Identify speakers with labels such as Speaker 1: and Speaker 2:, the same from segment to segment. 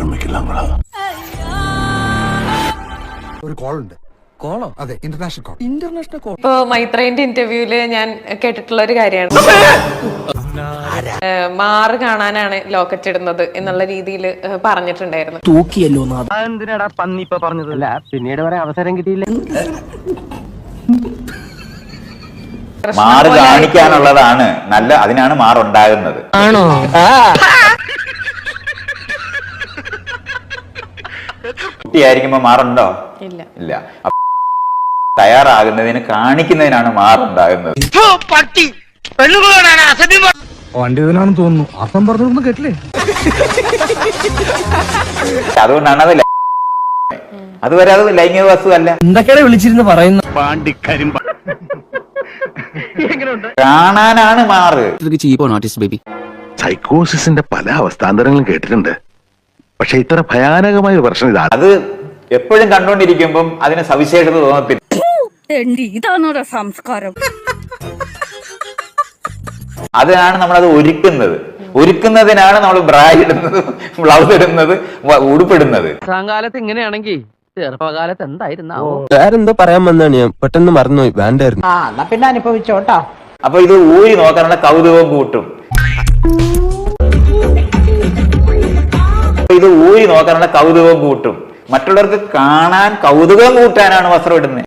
Speaker 1: ആരംഭിക്കലാങ്ങളാ
Speaker 2: ഒരു കോൾ ഉണ്ട്
Speaker 3: കോളോ?
Speaker 2: അതെ ഇന്റർനാഷണൽ കോൾ
Speaker 3: ഇന്റർനാഷണൽ കോൾ
Speaker 4: ഇപ്പൊ മൈത്രേന്റെ ഇന്റർവ്യൂൽ ഞാൻ കേട്ടിട്ടുള്ള ഒരു കാര്യമാണ് മാറ് കാണാനാണ് ലോക്കറ്റ് ഇടുന്നത് എന്നുള്ള രീതിയിൽ പറഞ്ഞിട്ടുണ്ടായിരുന്നു.
Speaker 3: തൂക്കിയല്ലോ
Speaker 5: എന്തിനാടാ പന്നി ഇപ്പൊ പറഞ്ഞതല്ല അല്ല പിന്നീട് വരെ അവസരം കിട്ടിയില്ല.
Speaker 6: മാറ് കാണിക്കാനുള്ളതാണ്. നല്ല അതിനാണ് മാറുണ്ടാകുന്നത്.
Speaker 3: ആണോ?
Speaker 6: കുട്ടിയായിരിക്കുമ്പോ മാറുണ്ടോ
Speaker 4: ഇല്ല.
Speaker 6: ഇല്ല. തയ്യാറാകുന്നതിന് കാണിക്കുന്നതിനാണ് മാറുണ്ടാകുന്നത്.
Speaker 2: വണ്ടി ഇതിനാണെന്ന് തോന്നുന്നു. അസം പറഞ്ഞൊന്നും കേട്ടില്ലേ?
Speaker 6: അതുകൊണ്ടാണ് അത് അതുവരെ അത് ലൈംഗിക വസ്തു അല്ല
Speaker 3: എന്തൊക്കെയാണ് വിളിച്ചിരുന്ന് പറയുന്നത്
Speaker 6: കാണാനാണ് മാറ്.
Speaker 1: സൈക്കോസിന്റെ പല അവസ്ഥാന്തരങ്ങളും കേട്ടിട്ടുണ്ട്. പക്ഷെ ഇത്ര ഭയാനകമായ ഒരു പ്രശ്നം ഇതാണ്
Speaker 6: അത് എപ്പോഴും കണ്ടുകൊണ്ടിരിക്കുമ്പം അതിന് സവിശേഷത തോന്നത്തില്ല.
Speaker 7: ഇതാണോടാ സംസ്കാരം.
Speaker 6: അതിനാണ് നമ്മളത് ഒരുക്കുന്നത്. ഒരുക്കുന്നതിനാണ് നമ്മൾ ബ്രാ ഇടുന്നത് ബ്ലൗസ് ഇടുന്നത് ഉടുപ്പിടുന്നത്.
Speaker 5: കാലത്ത് ഇങ്ങനെയാണെങ്കിൽ ചെറുപ്പകാലത്ത് എന്തായിരുന്നു
Speaker 8: വേറെന്തോ പറയാൻ വന്നാണ് ഞാൻ. പെട്ടെന്ന് മറന്നുപോയി. വേണ്ടായിരുന്നു.
Speaker 6: അപ്പൊ ഇത് ഊരി നോക്കാനുള്ള കൗതുകവും കൂട്ടും. നോക്കാനുള്ള കൗതുകം കൂട്ടും. മറ്റുള്ളവർക്ക് കാണാൻ കൗതുകം കൂട്ടാനാണ് വസ്ത്രം ഇടുന്നത്.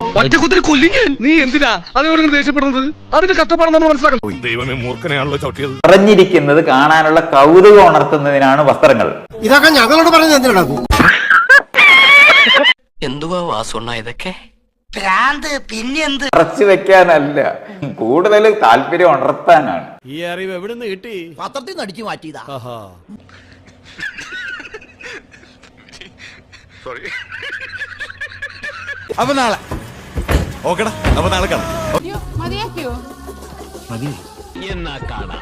Speaker 1: ദൈവമേ മൂർഖനെയാണല്ലോ ചവിട്ടിയത്.
Speaker 6: പറഞ്ഞിരിക്കുന്നത് കാണാനുള്ള കൗതുകം ഉണർത്തുന്നതിനാണ് വസ്ത്രങ്ങൾ.
Speaker 2: ഇതൊക്കെ ഞങ്ങളോട് പറഞ്ഞത് എന്തിനാ
Speaker 3: എന്തുവാ വാസുണ്ണ ഇതൊക്കെ?
Speaker 6: മറച്ചു വെക്കാനല്ല കൂടുതൽ താല്പര്യം ഉണർത്താനാണ്.
Speaker 1: ഈ അറിവ് എവിടെ നിന്ന് കിട്ടി?
Speaker 3: പത്രത്തിൽ നിന്ന് അടിച്ചു മാറ്റിയതാ.
Speaker 1: അപ്പൊ നാളെ. ഓക്കെടാ അപ്പൊ നാളെ കാണാം.
Speaker 7: മതിയാക്കിയോ?
Speaker 3: എന്നാ കാണാം.